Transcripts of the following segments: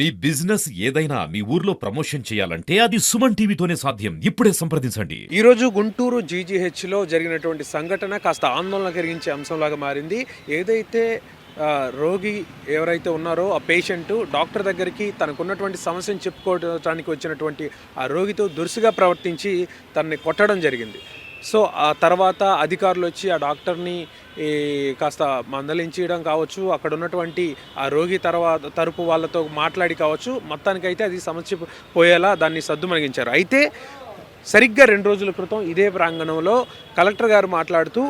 మీ business ఏదైనా మీ ఊర్లో promotion చేయాలంటే అది సుమన్ టీవీతోనే సాధ్యం. ఇప్పుడే సంప్రదించండి. ఈరోజు గుంటూరు జీజీహెచ్లో జరిగినటువంటి సంఘటన కాస్త ఆందోళన కలిగించే అంశంలాగా మారింది. ఏదైతే రోగి ఎవరైతే ఉన్నారో ఆ పేషెంట్ డాక్టర్ దగ్గరికి తనకున్నటువంటి సమస్యను చెప్పుకోవడానికి వచ్చినటువంటి ఆ రోగితో దురుసుగా ప్రవర్తించి తనని కొట్టడం జరిగింది. సో ఆ తర్వాత అధికారులు వచ్చి ఆ డాక్టర్ని కాస్త మందలించడం కావచ్చు అక్కడ ఉన్నటువంటి ఆ రోగి తర్వాత తరపు వాళ్ళతో మాట్లాడి కావచ్చు మొత్తానికైతే అది సమస్య పోయేలా దాన్ని సద్దుమణిగించారు అయితే సరిగ్గా రెండు రోజుల క్రితం ఇదే ప్రాంగణంలో కలెక్టర్ గారు మాట్లాడుతూ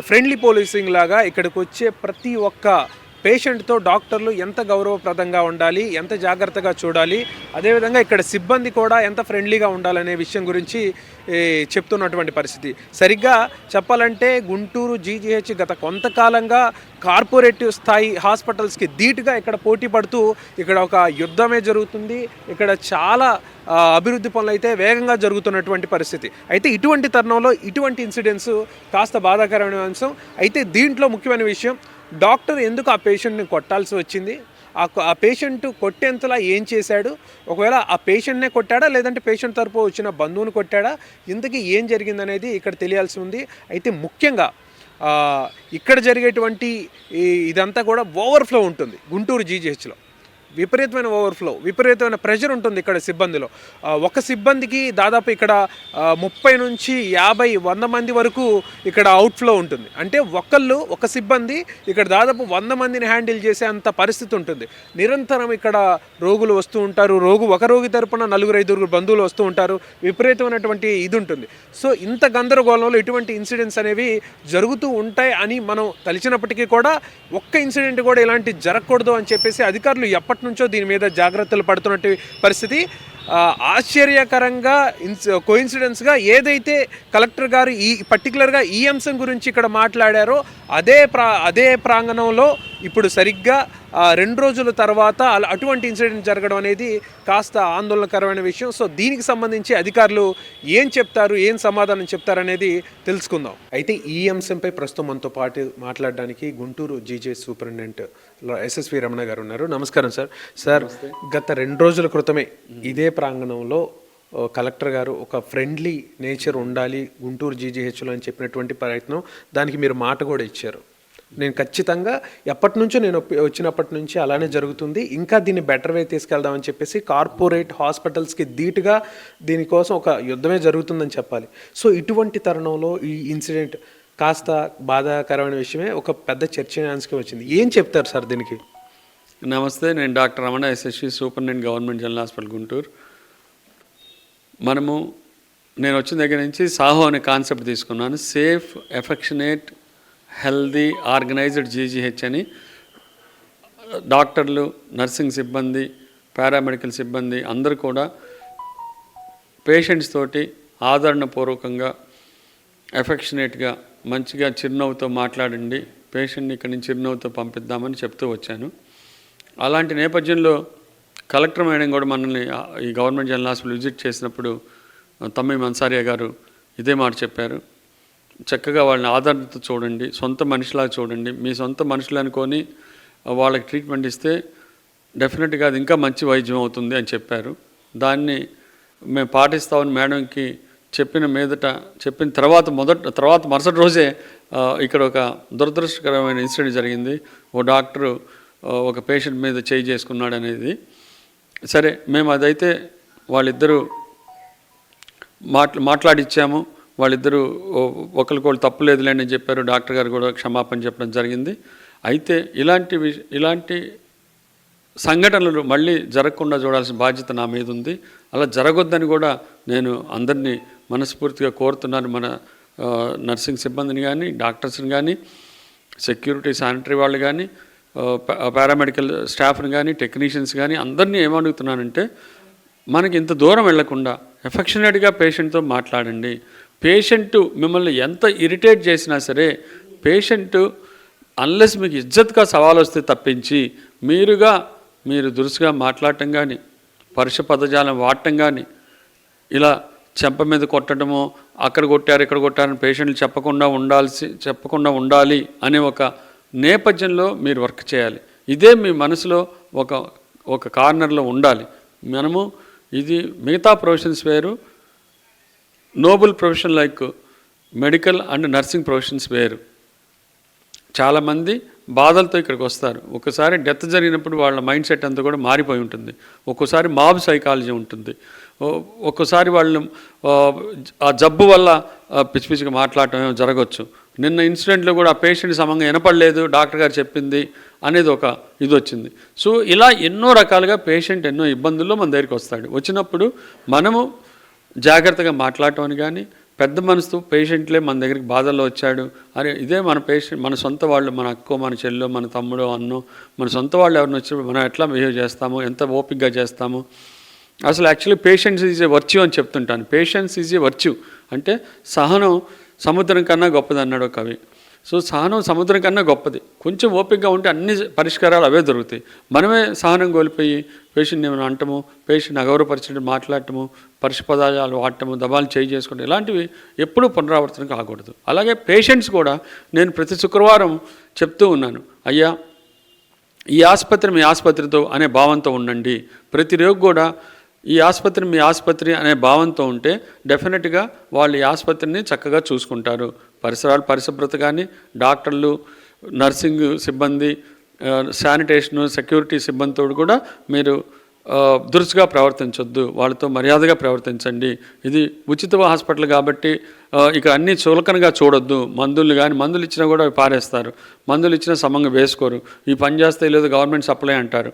ఫ్రెండ్లీ పోలీసింగ్ లాగా ఇక్కడికి వచ్చే ప్రతి ఒక్క పేషెంట్తో డాక్టర్లు ఎంత గౌరవప్రదంగా ఉండాలి ఎంత జాగ్రత్తగా చూడాలి అదేవిధంగా ఇక్కడ సిబ్బంది కూడా ఎంత ఫ్రెండ్లీగా ఉండాలనే విషయం గురించి చెప్తున్నటువంటి పరిస్థితి. సరిగ్గా చెప్పాలంటే గుంటూరు జీజీహెచ్ గత కొంతకాలంగా కార్పొరేటివ్ స్థాయి హాస్పిటల్స్కి ధీటుగా ఇక్కడ పోటీ పడుతూ ఇక్కడ ఒక యుద్ధమే జరుగుతుంది. ఇక్కడ చాలా అభివృద్ధి పనులు అయితే వేగంగా జరుగుతున్నటువంటి పరిస్థితి. అయితే ఇటువంటి తరుణంలో ఇటువంటి ఇన్సిడెంట్స్ కాస్త బాధాకరమైన అంశం. అయితే దీంట్లో ముఖ్యమైన విషయం డాక్టర్ ఎందుకు ఆ పేషెంట్ని కొట్టాల్సి వచ్చింది? ఆ పేషెంట్ కొట్టేంతలా ఏం చేశాడు? ఒకవేళ ఆ పేషెంట్నే కొట్టాడా? లేదంటే పేషెంట్ తరపు వచ్చిన బంధువుని కొట్టాడా? ఇంతకీ ఏం జరిగిందనేది ఇక్కడ తెలియాల్సి ఉంది. అయితే ముఖ్యంగా ఇక్కడ జరిగేటువంటి ఇదంతా కూడా ఓవర్ఫ్లో ఉంటుంది గుంటూరు జీజీహెచ్లో. విపరీతమైన ఓవర్ఫ్లో విపరీతమైన ప్రెషర్ ఉంటుంది ఇక్కడ సిబ్బందిలో. ఒక సిబ్బందికి దాదాపు ఇక్కడ ముప్పై నుంచి యాభై వంద మంది వరకు ఇక్కడ అవుట్ఫ్లో ఉంటుంది. అంటే ఒకళ్ళు ఒక సిబ్బంది ఇక్కడ దాదాపు వంద మందిని హ్యాండిల్ చేసే అంత పరిస్థితి ఉంటుంది. నిరంతరం ఇక్కడ రోగులు వస్తూ ఉంటారు. రోగు ఒక రోగి తరపున నలుగురు ఐదుగురు బంధువులు వస్తూ ఉంటారు. విపరీతమైనటువంటి ఇది ఉంటుంది. సో ఇంత గందరగోళంలో ఇటువంటి ఇన్సిడెంట్స్ అనేవి జరుగుతూ ఉంటాయి అని మనం తలిచినప్పటికీ కూడా ఒక్క ఇన్సిడెంట్ కూడా ఇలాంటి జరగకూడదు అని చెప్పేసి అధికారులు ఎప్పటి నుంచో దీని మీద జాగ్రత్తలు పడుతున్నట్టు పరిస్థితి. ఆశ్చర్యకరంగా ఇన్స్ కోయిన్సిడెన్స్గా ఏదైతే కలెక్టర్ గారు ఈ పర్టికులర్గా ఈ అంశం గురించి ఇక్కడ మాట్లాడారో అదే ప్రా అదే ప్రాంగణంలో ఇప్పుడు సరిగ్గా రెండు రోజుల తర్వాత అలా అటువంటి ఇన్సిడెంట్ జరగడం అనేది కాస్త ఆందోళనకరమైన విషయం. సో దీనికి సంబంధించి అధికారులు ఏం చెప్తారు ఏం సమాధానం చెప్తారనేది తెలుసుకుందాం. అయితే ఈ అంశంపై ప్రస్తుతం మనతో పాటు మాట్లాడడానికి Guntur GJ superintendent SSV Ramana garu ఉన్నారు. నమస్కారం సార్. సార్ గత రెండు రోజుల క్రితమే ఇదే ప్రాంగణంలో కలెక్టర్ గారు ఒక ఫ్రెండ్లీ నేచర్ ఉండాలి గుంటూరు జీజీహెచ్లో అని చెప్పినటువంటి ప్రయత్నం దానికి మీరు మాట కూడా ఇచ్చారు. నేను ఖచ్చితంగా ఎప్పటి నుంచో నేను వచ్చినప్పటి నుంచి అలానే జరుగుతుంది. ఇంకా దీన్ని బెటర్ వే తీసుకెళ్దామని చెప్పేసి కార్పొరేట్ హాస్పిటల్స్కి ధీటుగా దీనికోసం ఒక యుద్ధమే జరుగుతుందని చెప్పాలి. సో ఇటువంటి తరుణంలో ఈ ఇన్సిడెంట్ కాస్త బాధాకరమైన విషయమే ఒక పెద్ద చర్చనీయాంశం వచ్చింది. ఏం చెప్తారు సార్ దీనికి? నమస్తే నేను doctor Ramana SSV superintendent government general hospital Guntur. మనము నేను వచ్చిన దగ్గర నుంచి సాహో అనే కాన్సెప్ట్ తీసుకున్నాను. Safe affectionate healthy organized GGH అని. డాక్టర్లు నర్సింగ్ సిబ్బంది పారామెడికల్ సిబ్బంది అందరూ కూడా పేషెంట్స్ తోటి ఆదరణపూర్వకంగా ఎఫెక్షనేట్గా మంచిగా చిరునవ్వుతో మాట్లాడండి. పేషెంట్ని ఇక్కడి నుంచి చిరునవ్వుతో పంపిద్దామని చెప్తూ వచ్చాను. అలాంటి నేపథ్యంలో కలెక్టర్ మేడం కూడా మనల్ని ఈ గవర్నమెంట్ జనరల్ హాస్పిటల్ విజిట్ చేసినప్పుడు తమ్మి మన్సారియా గారు ఇదే మాట చెప్పారు. చక్కగా వాళ్ళని ఆదరణతో చూడండి సొంత మనిషిలాగా చూడండి. మీ సొంత మనుషులు అనుకొని వాళ్ళకి ట్రీట్మెంట్ ఇస్తే డెఫినెట్గా అది ఇంకా మంచి వైద్యం అవుతుంది అని చెప్పారు. దాన్ని మేము పాటిస్తామని మేడంకి చెప్పిన మీదట చెప్పిన తర్వాత మొదట తర్వాత మరుసటి రోజే ఇక్కడ ఒక దురదృష్టకరమైన ఇన్సిడెంట్ జరిగింది. ఓ డాక్టరు ఒక పేషెంట్ మీద చేయి చేసుకున్నాడు అనేది సరే మేము అదైతే వాళ్ళిద్దరూ మాట్లా మాట్లాడిచ్చాము. వాళ్ళిద్దరూ ఒకరికొకరు తప్పులేదులేండి అని చెప్పారు. డాక్టర్ గారు కూడా క్షమాపణ చెప్పడం జరిగింది. అయితే ఇలాంటి ఇలాంటి సంఘటనలు మళ్ళీ జరగకుండా చూడాల్సిన బాధ్యత నా మీద ఉంది. అలా జరగొద్దని కూడా నేను అందరినీ మనస్ఫూర్తిగా కోరుతున్నాను. మన నర్సింగ్ సిబ్బందిని కానీ డాక్టర్స్ని కానీ సెక్యూరిటీ శానిటరీ వాళ్ళు కానీ పారామెడికల్ స్టాఫ్ని కానీ టెక్నీషియన్స్ కానీ అందరినీ ఏమడుగుతున్నానంటే మనకి ఇంత దూరం వెళ్ళకుండా ఎఫెక్షనేట్గా పేషెంట్తో మాట్లాడండి. పేషెంట్ మిమ్మల్ని ఎంత ఇరిటేట్ చేసినా సరే పేషెంట్ అన్లెస్ మీకు ఇజ్జత్గా సవాల్ వస్తే తప్పించి మీరుగా మీరు దురుసుగా మాట్లాడటం కానీ పరుష పదజాలం వాడటం కానీ ఇలా చెంప మీద కొట్టడము అక్కడ కొట్టారు ఇక్కడ కొట్టారని పేషెంట్లు చెప్పకుండా ఉండాల్సి చెప్పకుండా ఉండాలి అనే ఒక నేపథ్యంలో మీరు వర్క్ చేయాలి. ఇదే మీ మనసులో ఒక ఒక కార్నర్లో ఉండాలి. మనము ఇది మిగతా ప్రొఫెషన్స్ వేరు noble profession like medical and nursing professions వేరు. చాలామంది బాధలతో ఇక్కడికి వస్తారు. ఒకసారి డెత్ జరిగినప్పుడు వాళ్ళ మైండ్ సెట్ అంతా కూడా మారిపోయి ఉంటుంది. ఒక్కోసారి మాబ్ సైకాలజీ ఉంటుంది. ఒక్కోసారి వాళ్ళు ఆ, జబ్బు వల్ల పిచ్చి పిచ్చిగా మాట్లాడటం జరగవచ్చు నిన్న ఇన్సిడెంట్లో కూడా ఆ పేషెంట్ సమంగా వినపడలేదు డాక్టర్ గారు చెప్పింది అనేది ఒక ఇది వచ్చింది సో ఇలా ఎన్నో రకాలుగా పేషెంట్ ఎన్నో ఇబ్బందుల్లో మన దగ్గరికి వస్తాడు. వచ్చినప్పుడు మనము జాగ్రత్తగా మాట్లాడటం అని కానీ పెద్ద మనసుతో పేషెంట్లే మన దగ్గరికి బాధల్లో వచ్చాడు. అరే ఇదే మన పేషెంట్ మన సొంత వాళ్ళు మన అక్కో మన చెల్లో మన తమ్ముడో అన్నో మన సొంత వాళ్ళు ఎవరిని వచ్చినప్పుడు మనం ఎట్లా బిహేవ్ చేస్తాము ఎంత ఓపిక్గా చేస్తాము? అసలు actually patience is a virtue అని చెప్తుంటాను. Patience is a virtue. అంటే సహనం సముద్రం కన్నా గొప్పది అన్నాడు ఒక కవి. సో సహనం సముద్రం కన్నా గొప్పది. కొంచెం ఓపికగా ఉంటే అన్ని పరిష్కారాలు అవే దొరుకుతాయి. మనమే సహనం కోల్పోయి పేషెంట్ ఏమైనా అంటము పేషెంట్ అగౌరవపరిచినట్టు మాట్లాడటము పరిశుపదాలు వాడటము దబాలు చేయి చేసుకోవడం ఇలాంటివి ఎప్పుడూ పునరావర్తన కాకూడదు అలాగే పేషెంట్స్ కూడా నేను ప్రతి శుక్రవారం చెప్తూ ఉన్నాను అయ్యా ఈ ఆసుపత్రి మీ ఆసుపత్రితో అనే భావంతో ఉండండి. ప్రతి రోగి కూడా ఈ ఆసుపత్రి మీ ఆసుపత్రి అనే భావంతో ఉంటే డెఫినెట్గా వాళ్ళు ఈ ఆసుపత్రిని చక్కగా చూసుకుంటారు. పరిసరాలు పరిశుభ్రత కానీ డాక్టర్లు నర్సింగ్ సిబ్బంది శానిటేషన్ శానిటేషను సెక్యూరిటీ సిబ్బందితో కూడా మీరు దురుసుగా ప్రవర్తించొద్దు. వాళ్ళతో మర్యాదగా ప్రవర్తించండి. ఇది ఉచిత హాస్పిటల్ కాబట్టి ఇక అన్నీ చులకనగా చూడొద్దు. మందులు కానీ మందులు ఇచ్చినా కూడా అవి పారేస్తారు. మందులు ఇచ్చినా సమంగా వేసుకోరు. ఈ పని చేస్తే లేదు గవర్నమెంట్ సప్లై అంటారు.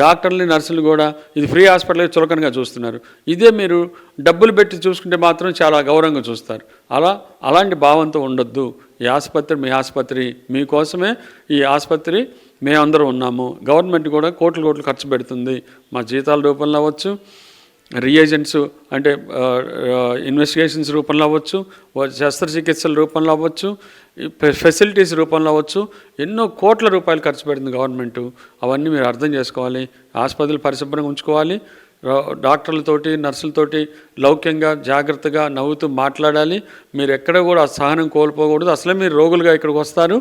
డాక్టర్లు నర్సులు కూడా ఇది ఫ్రీ హాస్పిటల్ చులకనగా చూస్తున్నారు. ఇదే మీరు డబ్బులు పెట్టి చూసుకుంటే మాత్రం చాలా గౌరవంగా చూస్తారు. అలా అలాంటి భావంతో ఉండొద్దు. ఈ ఆసుపత్రి మీ ఆసుపత్రి మీకోసమే ఈ ఆసుపత్రి మేమందరం ఉన్నాము. గవర్నమెంట్ కూడా కోట్లు కోట్లు ఖర్చు పెడుతుంది. మా జీతాల రూపంలో అవ్వచ్చు. రియేజెంట్స్ అంటే ఇన్వెస్టిగేషన్స్ రూపంలో అవ్వచ్చు శస్త్రచికిత్సల రూపంలో అవ్వచ్చు ఫెసిలిటీస్ రూపంలో అవ్వచ్చు ఎన్నో కోట్ల రూపాయలు ఖర్చు పెడుతుంది గవర్నమెంట్. అవన్నీ మీరు అర్థం చేసుకోవాలి ఆసుపత్రులు పరిశుభ్రంగా ఉంచుకోవాలి డాక్టర్లతోటి నర్సులతోటి లౌక్యంగా జాగ్రత్తగా నవ్వుతూ మాట్లాడాలి. మీరు ఎక్కడ కూడా సహనం కోల్పోకూడదు. అసలే మీరు రోగులుగా ఇక్కడికి వస్తారు.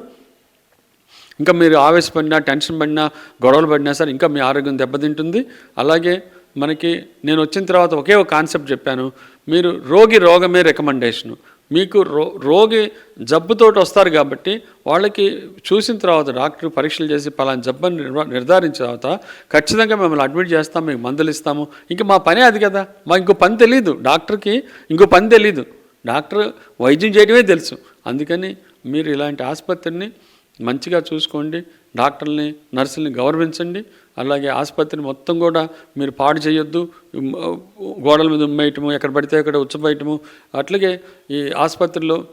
ఇంకా మీరు ఆవేశపడినా టెన్షన్ పడినా గొడవలు పడినా సరే ఇంకా మీ ఆరోగ్యం దెబ్బతింటుంది. అలాగే మనకి నేను వచ్చిన తర్వాత ఒకే ఒక కాన్సెప్ట్ చెప్పాను. మీరు రోగి రోగమే రికమెండేషను. మీకు రో రోగి జబ్బుతోటి వస్తారు కాబట్టి వాళ్ళకి చూసిన తర్వాత డాక్టర్ పరీక్షలు చేసి పలానా జబ్బుని నిర్వ- నిర్ధారించిన తర్వాత ఖచ్చితంగా మిమ్మల్ని అడ్మిట్ చేస్తాం మీకు మందులు ఇస్తాము. ఇంకా మా పనే అది కదా. మా ఇంకో పని తెలియదు డాక్టర్కి ఇంకో పని తెలీదు. డాక్టర్ వైద్యం చేయడమే తెలుసు. అందుకని మీరు ఇలాంటి ఆసుపత్రిని మంచిగా చూసుకోండి. డాక్టర్ని నర్సుల్ని గౌరవించండి. అలాగే ఆసుపత్రిని మొత్తం కూడా మీరు పాడు చేయొద్దు. గోడల మీద ఉమ్మేయటము ఎక్కడ పడితే అక్కడ ఉచ్చబోయటము. అట్లాగే ఈ ఆసుపత్రిలో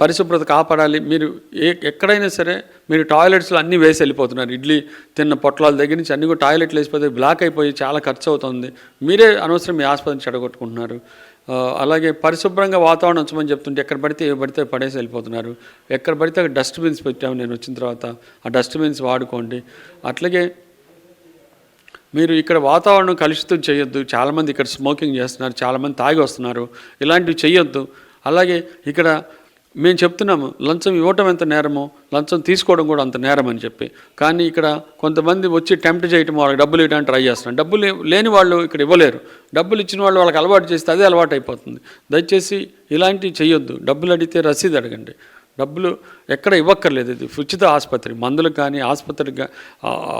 పరిశుభ్రత కాపాడాలి. మీరు ఏ ఎక్కడైనా సరే మీరు టాయిలెట్స్లో అన్నీ వేసి వెళ్ళిపోతున్నారు. ఇడ్లీ తిన్న పొట్లాల దగ్గర నుంచి అన్నీ కూడా టాయిలెట్లు వేసిపోతే బ్లాక్ అయిపోయి చాలా ఖర్చు అవుతుంది. మీరే అనవసరం మీ ఆసుపత్రిని చెడగొట్టుకుంటున్నారు. అలాగే పరిశుభ్రంగా వాతావరణం ఉంచమని చెప్తుంటే ఎక్కడ పడితే ఏ పడితే పడేసి వెళ్ళిపోతున్నారు. ఎక్కడ పడితే అక్కడ డస్ట్బిన్స్ పెట్టాము నేను వచ్చిన తర్వాత. ఆ డస్ట్బిన్స్ వాడుకోండి. అట్లాగే మీరు ఇక్కడ వాతావరణం కలుషితం చేయొద్దు. చాలామంది ఇక్కడ స్మోకింగ్ చేస్తున్నారు. చాలామంది తాగి వస్తున్నారు. ఇలాంటివి చేయొద్దు. అలాగే ఇక్కడ మేము చెప్తున్నాము లంచం ఇవ్వటం ఎంత నేరమో లంచం తీసుకోవడం కూడా అంత నేరం అని చెప్పి. కానీ ఇక్కడ కొంతమంది వచ్చి టెంప్ట్ చేయటం వాళ్ళకి డబ్బులు ఇవ్వడానికి ట్రై చేస్తున్నారు. డబ్బులు లేని వాళ్ళు ఇక్కడ ఇవ్వలేరు. డబ్బులు ఇచ్చిన వాళ్ళు వాళ్ళకి అలవాటు చేస్తే అదే అలవాటు అయిపోతుంది. దయచేసి ఇలాంటివి చేయొద్దు డబ్బులు అడిగితే రసీదు అడగండి. డబ్బులు ఎక్కడ ఇవ్వక్కర్లేదు. ఇది ఉచిత ఆసుపత్రి. మందులకు కానీ ఆసుపత్రికి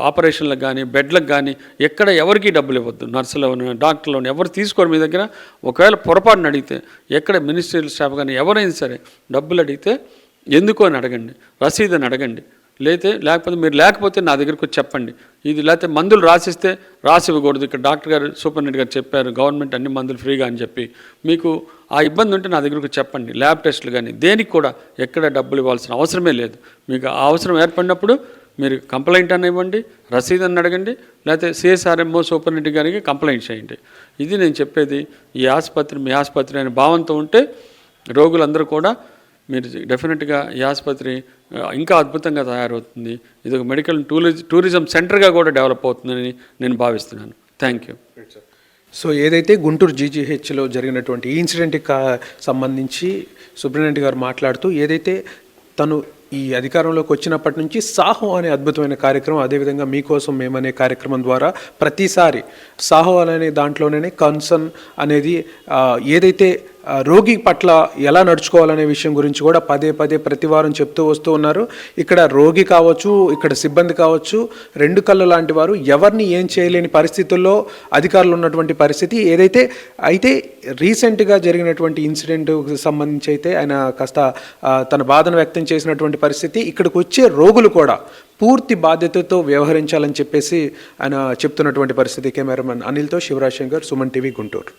ఆపరేషన్లకు కానీ బెడ్లకు కానీ ఎక్కడ ఎవరికి డబ్బులు ఇవ్వద్దు. నర్సులను డాక్టర్లు ఎవరు తీసుకోరు మీ దగ్గర. ఒకవేళ పొరపాటున అడిగితే ఎక్కడ మినిస్ట్రియల్ స్టాఫ్ కానీ ఎవరైనా సరే డబ్బులు అడిగితే ఎందుకు అని అడగండి. రసీదని అడగండి. లేతే లేకపోతే మీరు లేకపోతే నా దగ్గరకు వచ్చి చెప్పండి. ఇది లేకపోతే మందులు రాసిస్తే రాసి ఇవ్వకూడదు ఇక్కడ డాక్టర్ గారు సూపరింటెండెంట్ గారు చెప్పారు గవర్నమెంట్ అన్ని మందులు ఫ్రీగా అని చెప్పి. మీకు ఆ ఇబ్బంది ఉంటే నా దగ్గరకు చెప్పండి. ల్యాబ్ టెస్టులు కానీ దేనికి కూడా ఎక్కడ డబ్బులు ఇవ్వాల్సిన అవసరమే లేదు. మీకు ఆ అవసరం ఏర్పడినప్పుడు మీరు కంప్లైంట్ అని ఇవ్వండి రసీదు అని అడగండి లేకపోతే సిఎస్ఆర్ఎంఓ సూపరింటెండెంట్ గారికి కంప్లైంట్ చేయండి. ఇది నేను చెప్పేది ఈ ఆసుపత్రి మీ ఆసుపత్రి అనే భావంతో ఉంటే రోగులందరూ కూడా మీరు డెఫినెట్గా ఈ ఆసుపత్రి ఇంకా అద్భుతంగా తయారవుతుంది. ఇది ఒక మెడికల్ టూరిజం టూరిజం సెంటర్గా కూడా డెవలప్ అవుతుందని నేను భావిస్తున్నాను. Thank you. సో ఏదైతే గుంటూరు జీజీహెచ్లో జరిగినటువంటి ఈ ఇన్సిడెంట్కి సంబంధించి సుబ్రహ్మణ్యం గారు మాట్లాడుతూ ఏదైతే తను ఈ అధికారంలోకి వచ్చినప్పటి నుంచి సాహో అనే అద్భుతమైన కార్యక్రమం అదేవిధంగా మీకోసం మేమనే కార్యక్రమం ద్వారా ప్రతిసారి సాహో అనే దాంట్లోనే కన్సర్న్ అనేది ఏదైతే రోగి పట్ల ఎలా నడుచుకోవాలనే విషయం గురించి కూడా పదే పదే ప్రతి వారం చెప్తూ వస్తూ ఉన్నారు. ఇక్కడ రోగి కావచ్చు ఇక్కడ సిబ్బంది కావచ్చు రెండు కళ్ళు లాంటి వారు ఎవరిని ఏం చేయలేని పరిస్థితుల్లో అధికారులు ఉన్నటువంటి పరిస్థితి ఏదైతే అయితే రీసెంట్గా జరిగినటువంటి ఇన్సిడెంట్కి సంబంధించి అయితే ఆయన కాస్త తన బాధను వ్యక్తం చేసినటువంటి పరిస్థితి ఇక్కడికి వచ్చే రోగులు కూడా పూర్తి బాధ్యతతో వ్యవహరించాలని చెప్పేసి ఆయన చెప్తున్నటువంటి పరిస్థితి. కెమెరామెన్ అనిల్తో శివరాజ్ శంకర్ సుమన్ టీవీ గుంటూరు.